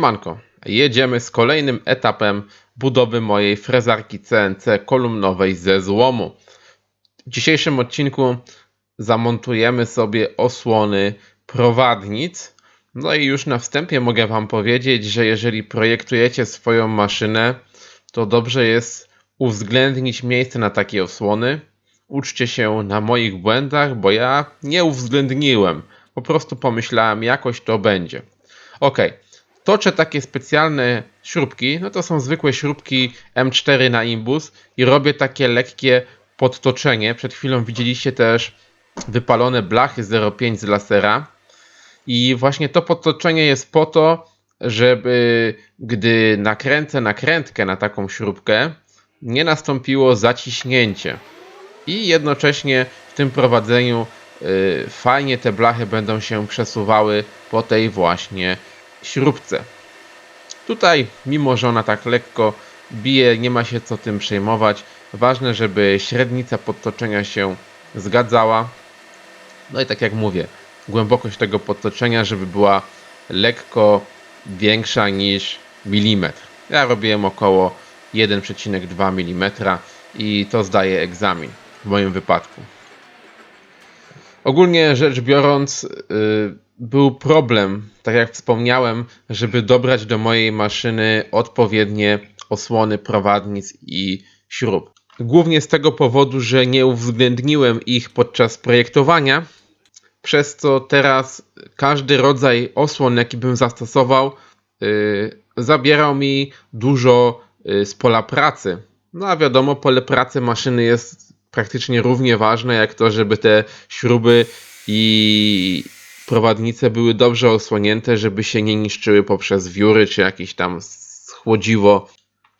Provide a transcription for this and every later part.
Siemanko, jedziemy z kolejnym etapem budowy mojej frezarki CNC kolumnowej ze złomu. W dzisiejszym odcinku zamontujemy sobie osłony prowadnic. No i już na wstępie mogę Wam powiedzieć, że jeżeli projektujecie swoją maszynę, to dobrze jest uwzględnić miejsce na takie osłony. Uczcie się na moich błędach, bo ja nie uwzględniłem. Po prostu pomyślałem, jakoś to będzie. Ok, toczę takie specjalne śrubki, no to są zwykłe śrubki M4 na imbus i robię takie lekkie podtoczenie. Przed chwilą widzieliście też wypalone blachy 0,5 z lasera. I właśnie to podtoczenie jest po to, żeby gdy nakręcę nakrętkę na taką śrubkę, nie nastąpiło zaciśnięcie. I jednocześnie w tym prowadzeniu y, fajnie te blachy będą się przesuwały po tej właśnie śrubce. Tutaj, mimo że ona tak lekko bije, nie ma się co tym przejmować. Ważne, żeby średnica podtoczenia się zgadzała. No i tak jak mówię, głębokość tego podtoczenia, żeby była lekko większa niż milimetr. Ja robiłem około 1,2 mm i to zdaje egzamin w moim wypadku. Ogólnie rzecz biorąc, yy, był problem, tak jak wspomniałem, żeby dobrać do mojej maszyny odpowiednie osłony prowadnic i śrub. Głównie z tego powodu, że nie uwzględniłem ich podczas projektowania, przez co teraz każdy rodzaj osłon, jaki bym zastosował, yy, zabierał mi dużo yy, z pola pracy. No a wiadomo, pole pracy maszyny jest praktycznie równie ważne jak to, żeby te śruby i prowadnice były dobrze osłonięte, żeby się nie niszczyły poprzez wióry czy jakieś tam schłodziwo.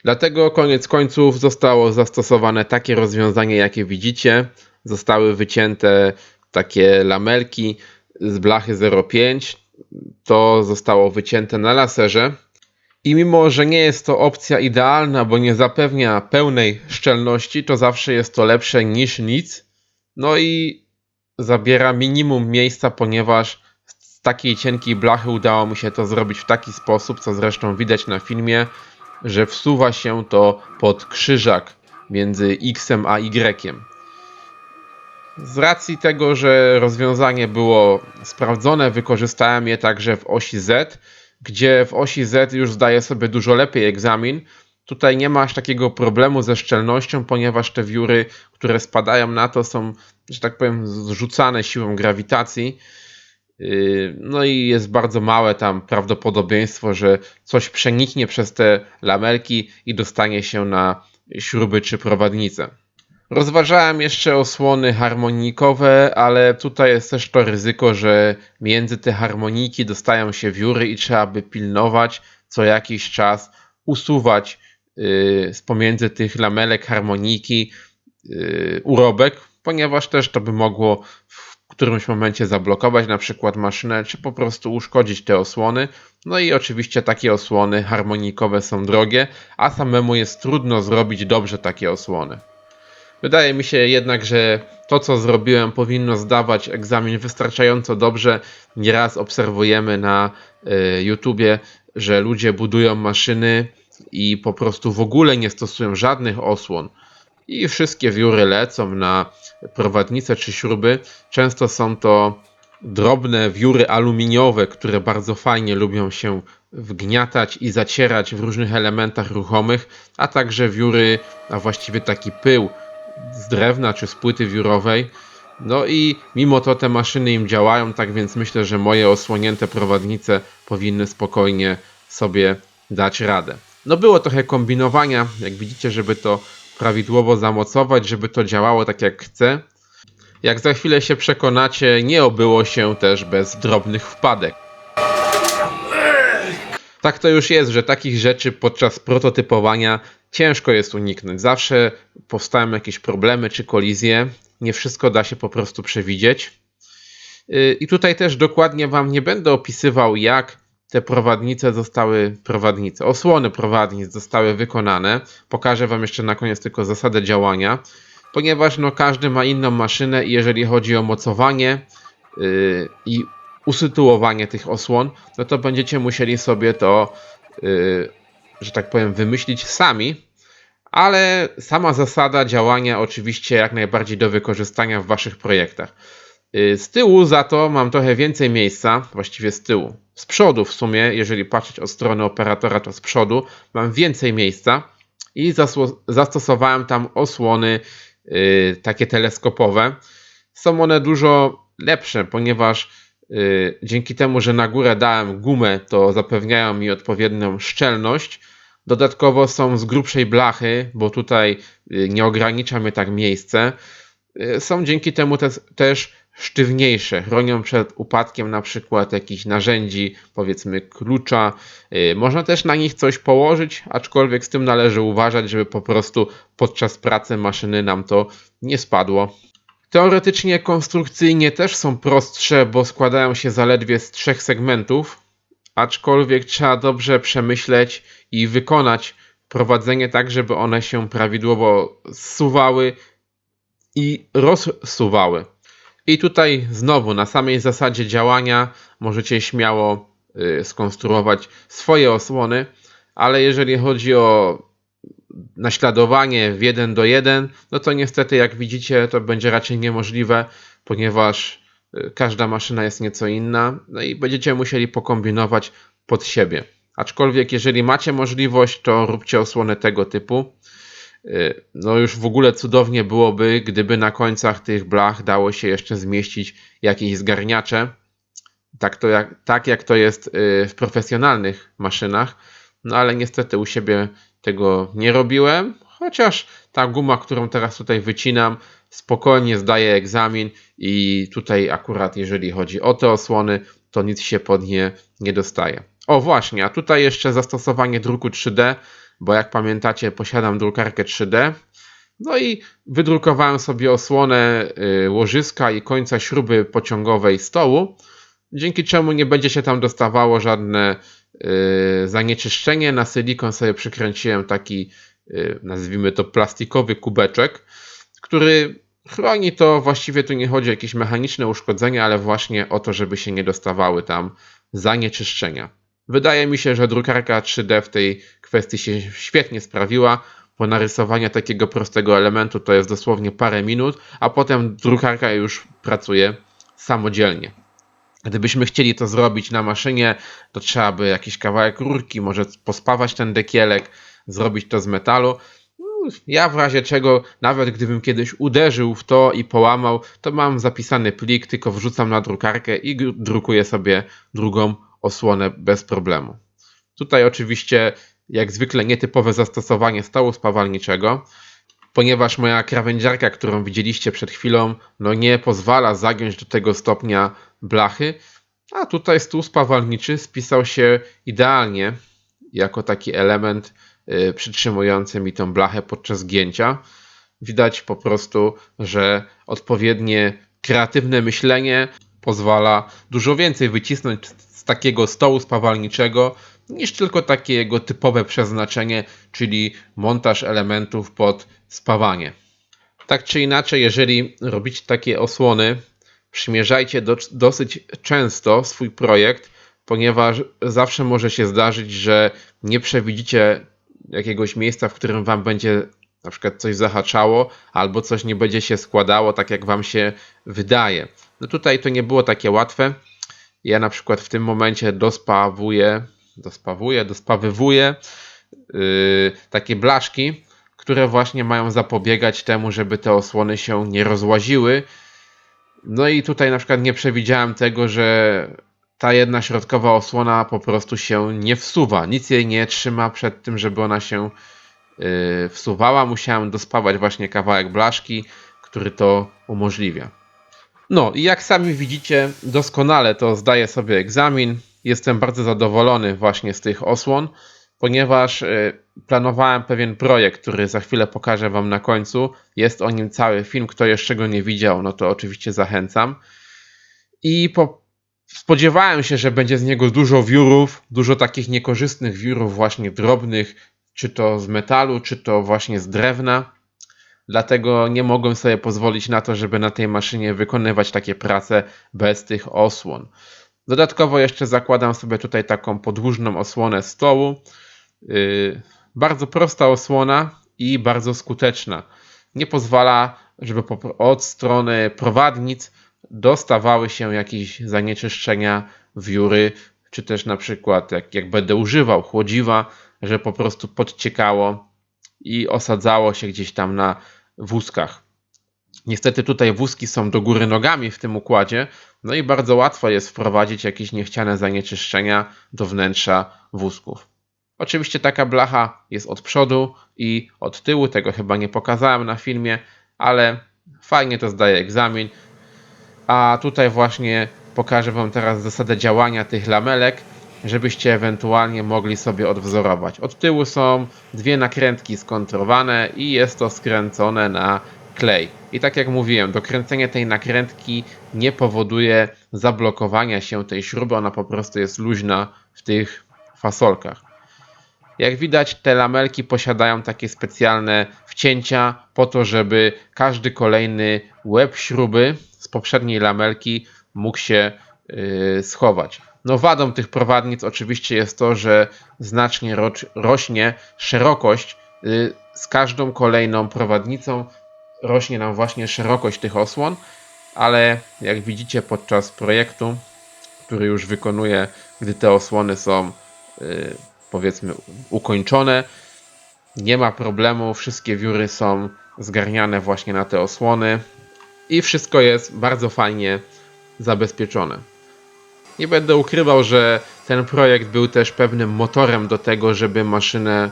Dlatego koniec końców zostało zastosowane takie rozwiązanie, jakie widzicie. Zostały wycięte takie lamelki z blachy 0,5. To zostało wycięte na laserze. I mimo, że nie jest to opcja idealna, bo nie zapewnia pełnej szczelności, to zawsze jest to lepsze niż nic. No i zabiera minimum miejsca, ponieważ z takiej cienkiej blachy udało mi się to zrobić w taki sposób, co zresztą widać na filmie, że wsuwa się to pod krzyżak między X a Y. Z racji tego, że rozwiązanie było sprawdzone, wykorzystałem je także w osi Z, gdzie w osi Z już zdaję sobie dużo lepiej egzamin. Tutaj nie ma aż takiego problemu ze szczelnością, ponieważ te wióry, które spadają na to, są, że tak powiem, zrzucane siłą grawitacji. Yy, No i jest bardzo małe tam prawdopodobieństwo, że coś przeniknie przez te lamelki i dostanie się na śruby czy prowadnice. Rozważałem jeszcze osłony harmonikowe, ale tutaj jest też to ryzyko, że między te harmoniki dostają się wióry i trzeba by pilnować co jakiś czas, usuwać yy, z pomiędzy tych lamelek harmoniki yy, urobek, ponieważ też to by mogło w którymś momencie zablokować na przykład maszynę, czy po prostu uszkodzić te osłony. No i oczywiście takie osłony harmonikowe są drogie, a samemu jest trudno zrobić dobrze takie osłony. Wydaje mi się jednak, że to co zrobiłem powinno zdawać egzamin wystarczająco dobrze. Nieraz obserwujemy na y, YouTubie, że ludzie budują maszyny i po prostu w ogóle nie stosują żadnych osłon. I wszystkie wióry lecą na prowadnice czy śruby. Często są to drobne wióry aluminiowe, które bardzo fajnie lubią się wgniatać i zacierać w różnych elementach ruchomych, a także wióry, a właściwie taki pył z drewna czy z płyty wiórowej. No i mimo to te maszyny im działają, tak więc myślę, że moje osłonięte prowadnice powinny spokojnie sobie dać radę. No było trochę kombinowania, jak widzicie, żeby to prawidłowo zamocować, żeby to działało tak jak chcę. Jak za chwilę się przekonacie, nie obyło się też bez drobnych wpadek. Tak to już jest, że takich rzeczy podczas prototypowania ciężko jest uniknąć. Zawsze powstają jakieś problemy czy kolizje. Nie wszystko da się po prostu przewidzieć. Yy, I tutaj też dokładnie Wam nie będę opisywał, jak te prowadnice zostały, prowadnice, osłony prowadnic zostały wykonane. Pokażę Wam jeszcze na koniec tylko zasadę działania, ponieważ no, każdy ma inną maszynę i jeżeli chodzi o mocowanie yy, i usytuowanie tych osłon, no to będziecie musieli sobie to, yy, że tak powiem, wymyślić sami. Ale sama zasada działania oczywiście jak najbardziej do wykorzystania w waszych projektach. Yy, Z tyłu za to mam trochę więcej miejsca, właściwie z tyłu. Z przodu w sumie, jeżeli patrzeć od strony operatora, to z przodu mam więcej miejsca i zastosowałem tam osłony yy, takie teleskopowe. Są one dużo lepsze, ponieważ dzięki temu, że na górę dałem gumę, to zapewniają mi odpowiednią szczelność. Dodatkowo są z grubszej blachy, bo tutaj yy, nie ogranicza mnie tak miejsce. Yy, Są dzięki temu też, też sztywniejsze, chronią przed upadkiem na przykład jakichś narzędzi, powiedzmy klucza. Można też na nich coś położyć, aczkolwiek z tym należy uważać, żeby po prostu podczas pracy maszyny nam to nie spadło. Teoretycznie konstrukcyjnie też są prostsze, bo składają się zaledwie z trzech segmentów, aczkolwiek trzeba dobrze przemyśleć i wykonać prowadzenie tak, żeby one się prawidłowo zsuwały i rozsuwały. I tutaj znowu na samej zasadzie działania możecie śmiało y, skonstruować swoje osłony, ale jeżeli chodzi o naśladowanie w 1 do 1, no to niestety jak widzicie to będzie raczej niemożliwe, ponieważ y, każda maszyna jest nieco inna, no i będziecie musieli pokombinować pod siebie. Aczkolwiek jeżeli macie możliwość, to róbcie osłony tego typu. Y, No już w ogóle cudownie byłoby, gdyby na końcach tych blach dało się jeszcze zmieścić jakieś zgarniacze. Tak, to jak, tak jak to jest y, w profesjonalnych maszynach. No ale niestety u siebie tego nie robiłem. Chociaż ta guma, którą teraz tutaj wycinam, spokojnie zdaje egzamin i tutaj akurat jeżeli chodzi o te osłony, to nic się pod nie nie dostaje. O właśnie, a tutaj jeszcze zastosowanie druku 3D, bo jak pamiętacie posiadam drukarkę 3D. No i wydrukowałem sobie osłonę y, łożyska i końca śruby pociągowej stołu, dzięki czemu nie będzie się tam dostawało żadne zanieczyszczenie. Na silikon sobie przykręciłem taki, y, nazwijmy to plastikowy kubeczek, który chroni to, właściwie tu nie chodzi o jakieś mechaniczne uszkodzenia, ale właśnie o to, żeby się nie dostawały tam zanieczyszczenia. Wydaje mi się, że drukarka 3D w tej kwestii się świetnie sprawiła, bo narysowanie takiego prostego elementu to jest dosłownie parę minut, a potem drukarka już pracuje samodzielnie. Gdybyśmy chcieli to zrobić na maszynie, to trzeba by jakiś kawałek rurki, może pospawać ten dekielek, zrobić to z metalu. No, Ja w razie czego, nawet gdybym kiedyś uderzył w to i połamał, to mam zapisany plik, tylko wrzucam na drukarkę i drukuję sobie drugą osłonę bez problemu. Tutaj oczywiście, jak zwykle, nietypowe zastosowanie stołu spawalniczego, ponieważ moja krawędziarka, którą widzieliście przed chwilą, no nie pozwala zagiąć do tego stopnia blachy, a tutaj stół spawalniczy spisał się idealnie jako taki element y, przytrzymujący mi tą blachę podczas gięcia. Widać po prostu, że odpowiednie kreatywne myślenie pozwala dużo więcej wycisnąć z takiego stołu spawalniczego niż tylko takie jego typowe przeznaczenie, czyli montaż elementów pod spawanie. Tak czy inaczej, jeżeli robicie takie osłony, przymierzajcie do, dosyć często swój projekt, ponieważ zawsze może się zdarzyć, że nie przewidzicie jakiegoś miejsca, w którym wam będzie na przykład coś zahaczało, albo coś nie będzie się składało tak, jak wam się wydaje. No tutaj to nie było takie łatwe. Ja na przykład w tym momencie dospawuję, dospawuję, dospawywuję yy, takie blaszki, które właśnie mają zapobiegać temu, żeby te osłony się nie rozłaziły. No i tutaj na przykład nie przewidziałem tego, że ta jedna środkowa osłona po prostu się nie wsuwa. Nic jej nie trzyma przed tym, żeby ona się yy, wsuwała. Musiałem dospawać właśnie kawałek blaszki, który to umożliwia. No i jak sami widzicie, doskonale to zdaję sobie egzamin. Jestem bardzo zadowolony właśnie z tych osłon, ponieważ y, planowałem pewien projekt, który za chwilę pokażę Wam na końcu. Jest o nim cały film. Kto jeszcze go nie widział, no to oczywiście zachęcam. I po... spodziewałem się, że będzie z niego dużo wiórów, dużo takich niekorzystnych wiórów, właśnie drobnych, czy to z metalu, czy to właśnie z drewna. Dlatego nie mogłem sobie pozwolić na to, żeby na tej maszynie wykonywać takie prace bez tych osłon. Dodatkowo jeszcze zakładam sobie tutaj taką podłużną osłonę stołu. Yy, bardzo prosta osłona i bardzo skuteczna. Nie pozwala, żeby od strony prowadnic dostawały się jakieś zanieczyszczenia, wióry, czy też na przykład jak, jak będę używał chłodziwa, że po prostu podciekało i osadzało się gdzieś tam na wózkach. Niestety tutaj wózki są do góry nogami w tym układzie, no i bardzo łatwo jest wprowadzić jakieś niechciane zanieczyszczenia do wnętrza wózków. Oczywiście taka blacha jest od przodu i od tyłu, tego chyba nie pokazałem na filmie, ale fajnie to zdaje egzamin. A tutaj właśnie pokażę Wam teraz zasadę działania tych lamelek, żebyście ewentualnie mogli sobie odwzorować. Od tyłu są dwie nakrętki skontrowane i jest to skręcone na klej. I tak jak mówiłem, dokręcenie tej nakrętki nie powoduje zablokowania się tej śruby, ona po prostu jest luźna w tych fasolkach. Jak widać, te lamelki posiadają takie specjalne wcięcia po to, żeby każdy kolejny łeb śruby z poprzedniej lamelki mógł się yy, schować. No wadą tych prowadnic oczywiście jest to, że znacznie ro rośnie szerokość yy, z każdą kolejną prowadnicą rośnie nam właśnie szerokość tych osłon, ale jak widzicie podczas projektu, który już wykonuję, gdy te osłony są yy, powiedzmy ukończone, nie ma problemu, wszystkie wióry są zgarniane właśnie na te osłony i wszystko jest bardzo fajnie zabezpieczone. Nie będę ukrywał, że ten projekt był też pewnym motorem do tego, żeby maszynę,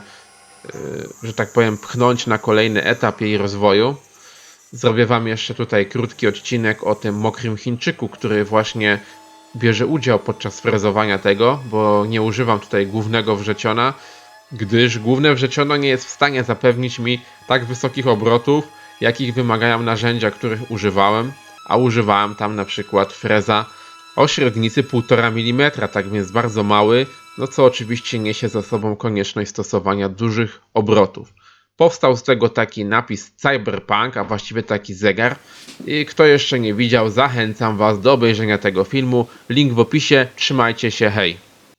yy, że tak powiem, pchnąć na kolejny etap jej rozwoju. Zrobię Wam jeszcze tutaj krótki odcinek o tym mokrym Chińczyku, który właśnie bierze udział podczas frezowania tego, bo nie używam tutaj głównego wrzeciona, gdyż główne wrzeciono nie jest w stanie zapewnić mi tak wysokich obrotów, jakich wymagają narzędzia, których używałem, a używałem tam na przykład freza o średnicy 1,5 mm, tak więc bardzo mały, no co oczywiście niesie za sobą konieczność stosowania dużych obrotów. Powstał z tego taki napis Cyberpunk, a właściwie taki zegar. I kto jeszcze nie widział, zachęcam Was do obejrzenia tego filmu. Link w opisie. Trzymajcie się, hej!